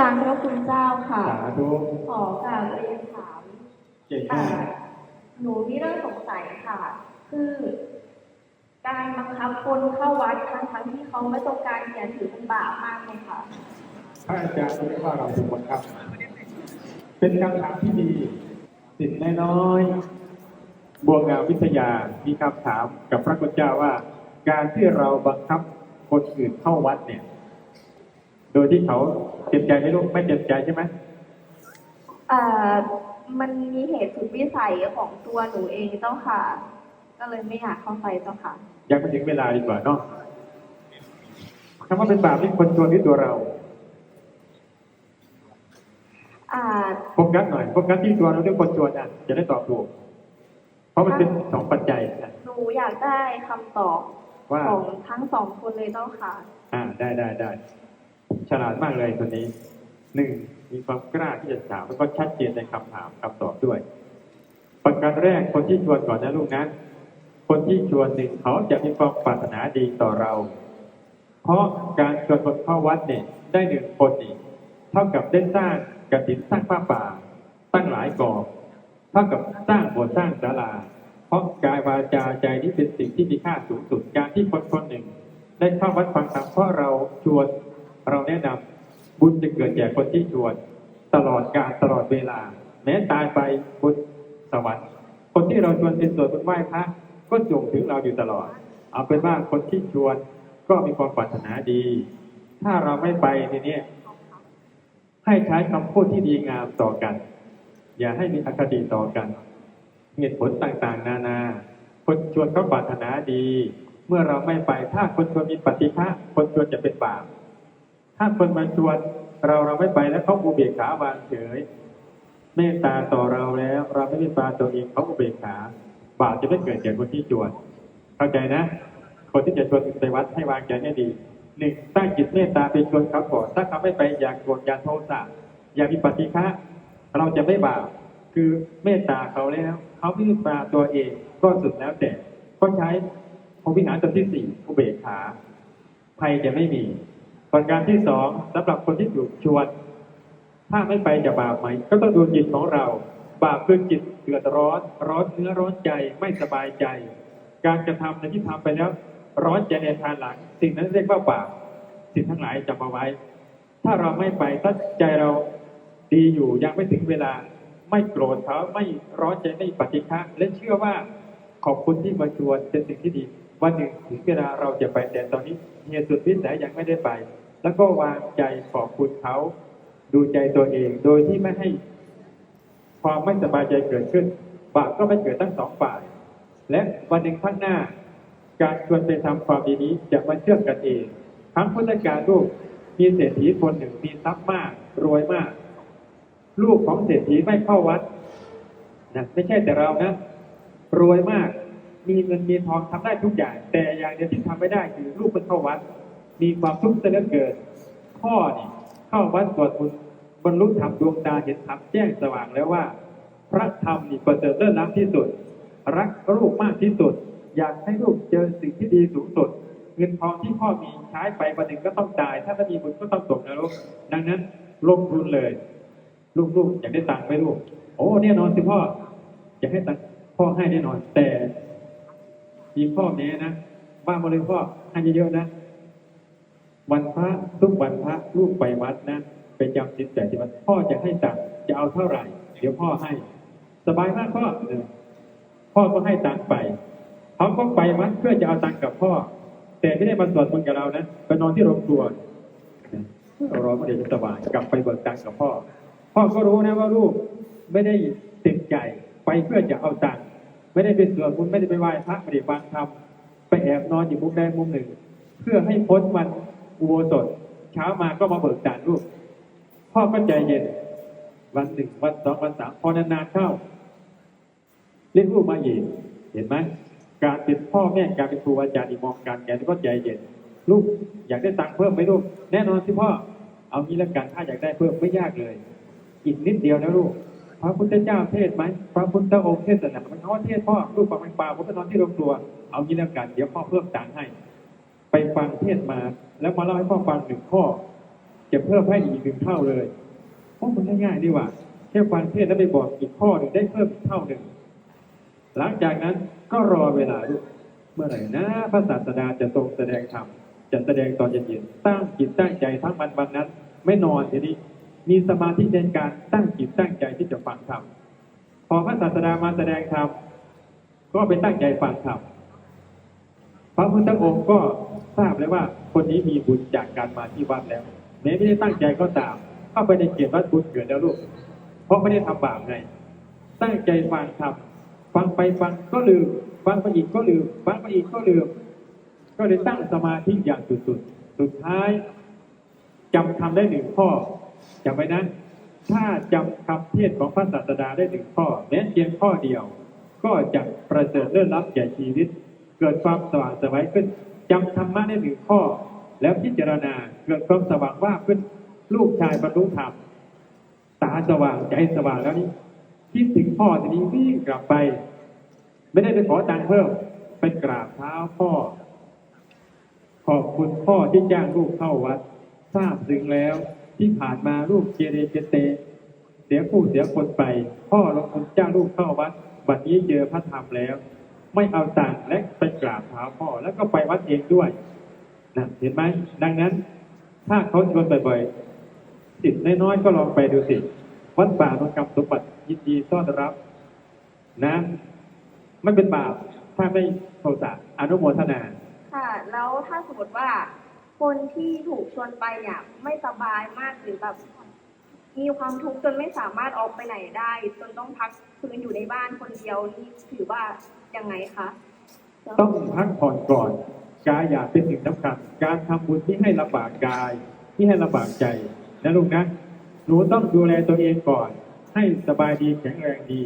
การพระคุณเจ้าค่ะ สาธุขอกราบเรียนถามเก่งอ่ามากหนูมีเรื่องสงสัยค่ะ คือ การบังคับคนเข้าวัดทั้งทั้งๆที่เขาไม่ต้องการอย่าถือเป็นบาปมากเลยค่ะพระอาจารย์เรียกว่าเราถูกบังคับ เป็นคำถามที่ดีสิทธิ์น้อยๆบัวงามวิทยามีคำถามกับพระคุณเจ้าว่า การที่เราบังคับคนอื่นเข้าวัดเนี่ย โดยที่เขาเต็มใจไหม่รู้ไม่เต็มใจใช่ไหมอ่ามันมีเหตุสุดวิสัยของตัวหนูเองเจ้าค่ะ ก็เลยไม่อยากเข้าไปเจ้าค่ะ ยังไม่ถึงเวลาดีกว่าเนาะคำว่าเป็นบาปนี่คนชวนที่ตัวเราอ่าโฟกัสหน่อยโฟกัสที่ตัวเราด้วยคนชวนอะจะได้ตอบถูก เพราะมันเป็นสองปัจจัยนะหนูอยากได้คำตอบว่าของทั้งสองคนเลยเจ้าค่ะ อ่าได้ได้ได้ ฉลาดมากเลยคนนี้หนึ่งมีความกล้าที่จะถามแล้วก็ชัดเจนในคำถามคำตอบด้วย ประการแรกคนที่ชวนก่อนนะลูกนะคนที่ชวนหนึ่งเขาจะมีความปรารถนาดีต่อเรา เพราะการชวนคนเข้าวัดเนี่ยได้หนึ่งคนนี่เท่ากับได้สร้างกฐินสร้างผ้าป่า ตั้งหลายกองเท่ากับสร้างโบสถ์สร้างศาลา เพราะกายวาจาใจนี่เป็นสิ่งที่มีค่าสูงสุดการที่คนคนหนึ่ง ได้เข้าวัดฟังธรรมเพราะเราชวน เราแนะนำบุญจะเกิดแก่คนที่ชวน ตลอดการตลอดเวลา แม้ตายไปบนสวรรค์คนที่เราชวนเป็นส่วนบุญไหว้พระก็ส่งถึงเราอยู่ตลอด เอาเป็นว่าคนที่ชวนก็มีความปรารถนาดี ถ้าเราไม่ไปทีนี้ให้ใช้คำพูดที่ดีงามต่อกัน อย่าให้มีอคติต่อกันเหตุผลต่างๆ นานา คนชวนเขาปรารถนาดี เมื่อเราไม่ไปถ้าคนชวนมีปฏิฆะคนชวนจะเป็นบาป ถ้าคนมาชวนเราเราไม่ไปแล้วเขาอุเบกขาวางเฉยเมตตาต่อเราแล้ว เราไม่เมตตาตัวเองเขาอุเบกขา บาปจะไม่เกิดแก่คนที่ชวน เข้าใจนะ คนที่จะชวนไปวัดให้วางใจให้ดีหนึ่งตั้งจิตเมตตาไปชวนเขาก่อนถ้าเขาไม่ไปอย่าโกรธอย่าโทสะอย่ามีปฏิฆะเราจะไม่บาปคือเมตตาเขาแล้วเขาไม่เมตตาตัวเองก็สุดแล้วแต่ก็ใช้พรหมวิหารตัวที่สี่อุเบกขาภัยจะไม่มี ประการที่สองสำหรับคนที่ถูกชวน ถ้าไม่ไปจะบาปไหม ก็ต้องดูจิตของเรา บาปคือจิตเดือดร้อน ร้อนเนื้อร้อนใจไม่สบายใจ การกระทำในที่ทำไปแล้ว ร้อนใจในทางหลัง สิ่งนั้นเรียกว่าบาปสิ่งทั้งหลายจำเอาไว้ ถ้าเราไม่ไปถ้าใจเราดีอยู่ยังไม่ถึงเวลา ไม่โกรธเขาไม่ร้อนใจไม่ปฏิฆะและเชื่อว่าขอบคุณที่มาชวนเป็นสิ่งที่ดี วันหนึ่งถึงเวลาเราจะไปแต่ตอนนี้เหตุสุดวิสัยยังไม่ได้ไป แล้วก็วางใจขอบคุณเขา ดูใจตัวเองโดยที่ไม่ให้ความไม่สบายใจเกิดขึ้น บาปก็ไม่เกิดทั้งสองฝ่าย และวันหนึ่งข้างหน้า การชวนไปทำความดีนี้จะมาเชื่อมกันเองทั้งพุทธการลูกมีเศรษฐีคนหนึ่งมีทรัพย์มากรวยมาก ลูกของเศรษฐีไม่เข้าวัดนะไม่ใช่แต่เรานะ รวยมาก มีเงินมีทองทำได้ทุกอย่าง แต่อย่างเดียวที่ทำไม่ได้คือลูกมันเข้าวัด มีความทุกข์เสียเหลือเกินพ่อนี่เข้าวัดสวดมนต์บรรลุธรรมดวงตาเห็นธรรมแจ้งสว่างแล้วว่า พระธรรมนี่ประเสริฐเลิศล้ำที่สุด รักลูกมากที่สุด อยากให้ลูกเจอสิ่งที่ดีสูงสุดเงินทองที่พ่อมีใช้ไปวันหนึ่งก็ต้องตาย ถ้าไม่มีบุญก็ต้องตกนรกดังนั้นลงทุนเลย ลูกๆอยากได้ตังค์ไหมลูก โอ้แน่นอนสิพ่ออยากให้ตังค์พ่อให้แน่นอนแต่ มีพ่อแม่นะบ้านมาเลยพ่อให้เยอะๆนะ วันพระทุกวันพระลูกไปวัดนะไปจำศีลแต่ที่วัดพ่อจะให้ตังจะเอาเท่าไหร่ เดี๋ยวพ่อให้ สบายมากพ่อเออพ่อก็ให้ตังไปเขาก็ไปวัดเพื่อจะเอาตังกับพ่อ แต่ไม่ได้มาสวดมนต์กับเรานะไปนอนที่โรงครัวรอเมื่อเดี๋ยวจะสบายกลับไปเบิกตังกับพ่อ พ่อก็รู้นะว่าลูกไม่ได้เต็มใจไปเพื่อจะเอาตังค ไม่ได้ไปสวดมนต์ไม่ได้ไปไหว้พระไม่ได้ฟังธรรมไปแอบนอนอยู่มุมใดมุมหนึ่ง เพื่อให้พ้นวันอุโบสถเช้ามาก็มาเบิกจ่ายลูกพ่อก็ใจเย็น วันหนึ่งวันสองวันสามพอนานๆเข้าเรียกลูกมาอีกเห็นไหมการเป็นพ่อแม่การเป็นครูอาจารย์อีมองการแกก็ใจเย็น ลูกอยากได้ตังค์เพิ่มไหมลูกแน่นอนสิพ่อเอางี้ละกันถ้าอยากได้เพิ่มไม่ยากเลย อีกนิดเดียวนะลูก พระพุทธเจ้าเทศไหมพระพุทธองค์เทศนามันเขาเทศพ่อลูกฟังมันปลาผมไปนอนที่โรงครัวเอางี้ละกันเดี๋ยวพ่อเพิ่มตังค์ให้ ไปฟังเทศมา แล้วมาเล่าให้พ่อฟังหนึ่งข้อจะเพิ่มให้อีกหนึ่งเท่าเลยเพราะมันง่ายๆดีว่าแค่ฟังเทศแล้วไปบอกอีกข้อหนึ่งได้เพิ่มอีกเท่าหนึ่งหลังจากนั้นก็รอเวลาดูเมื่อไหร่นะพระศาสดาจะทรงแสดงธรรมจะแสดงตอนเย็นๆตั้งจิตตั้งใจทั้งวันวันนั้น ไม่นอนทีนี้ มีสมาธิในการตั้งจิตตั้งใจที่จะฟังธรรมพอพระศาสดามาแสดงธรรมก็ไปตั้งใจฟังธรรมพระพุทธองค์ก็ทราบเลยว่า คนนี้มีบุญจากการมาที่วัดแล้วแม้ไม่ได้ตั้งใจก็ตามเข้าไปในเกียรติวัดบุญเกิดแล้วลูก เพราะไม่ได้ทำบาปไงตั้งใจฟังธรรมฟังไปฟังก็ลืมฟังไปอีกก็ลืมฟังไปอีกก็ลืม ก็เลยตั้งสมาธิอย่างสุดๆ สุดท้ายจำคำได้หนึ่งข้อ จำไว้นะ ถ้าจำคำเทศของพระศาสดาได้หนึ่งข้อแม้เพียงข้อเดียว ก็จะประเสริฐเลื่อนลับแก่ชีวิต เกิดความสว่างสวัยขึ้นจำธรรมะได้หนึ่งข้อ แล้วพิจารณาเกิดความสว่างว่าขึ้นลูกชายบรรลุธรรมตาสว่างใจสว่างแล้วนี่คิดถึงพ่อทีนี้วิ่งกลับไป ไม่ได้ไปขอตังค์เพิ่มไปกราบเท้าพ่อ ขอบคุณพ่อที่จ้างลูกเข้าวัดทราบซึ้งแล้ว ที่ผ่านมาลูกเจเรเจเต เสียผู้เสียคนไป พ่อลงทุนจ้างลูกเข้าวัดบัดนี้เจอพระธรรมแล้ว ไม่เอาตังและไปกราบเท้าพ่อแล้วก็ไปวัดเองด้วยนะเห็นไหมดังนั้น ถ้าเขาชวนบ่อยๆสิทธิ์น้อยๆก็ลองไปดูสิวัดป่ามันกำสมบัติยินดีต้อนรับ นะไม่เป็นบาปถ้าไม่โทสะอนุโมทนา ค่ะ แล้วถ้าสมมติว่า คนที่ถูกชวนไปเนี่ย ไม่สบายมากหรือแบบมีความทุกข์จนไม่สามารถออกไปไหนได้ จนต้องพักฟื้นอยู่ในบ้านคนเดียวนี่ถือว่ายังไงคะต้องพักผ่อนก่อนกายอยากเป็นสิ่งสำคัญการทำบุญที่ให้ลำบากกาย ที่ให้ลำบากใจนะลูกนะหนูต้องดูแลตัวเองก่อน ให้สบายดีแข็งแรงดี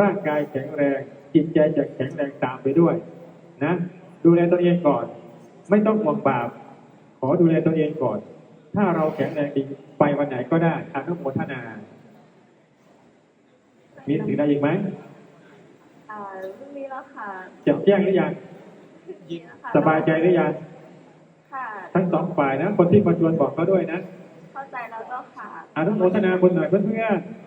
ร่างกายแข็งแรง จิตใจจะแข็งแรงตามไปด้วย นะ ดูแลตัวเองก่อน ไม่ต้องห่วงบาป อดูแลตัวเองก่อน ถ้าเราแข็งแรงดีไปวันไหนก็ได้อนุโมทนา มีสิ่งใดอีกไหมอ่าเรื่องนี้แล้วค่ะแจ่มแจ้งหรือยังค่ะสบายใจหรือยัง ค่ะ ทั้งสองฝ่ายนะ คนที่มาชวนบอกเขาด้วยนะ เข้าใจแล้วเจ้าค่ะอนุโมทนาคนหน่อยเพื่อนๆ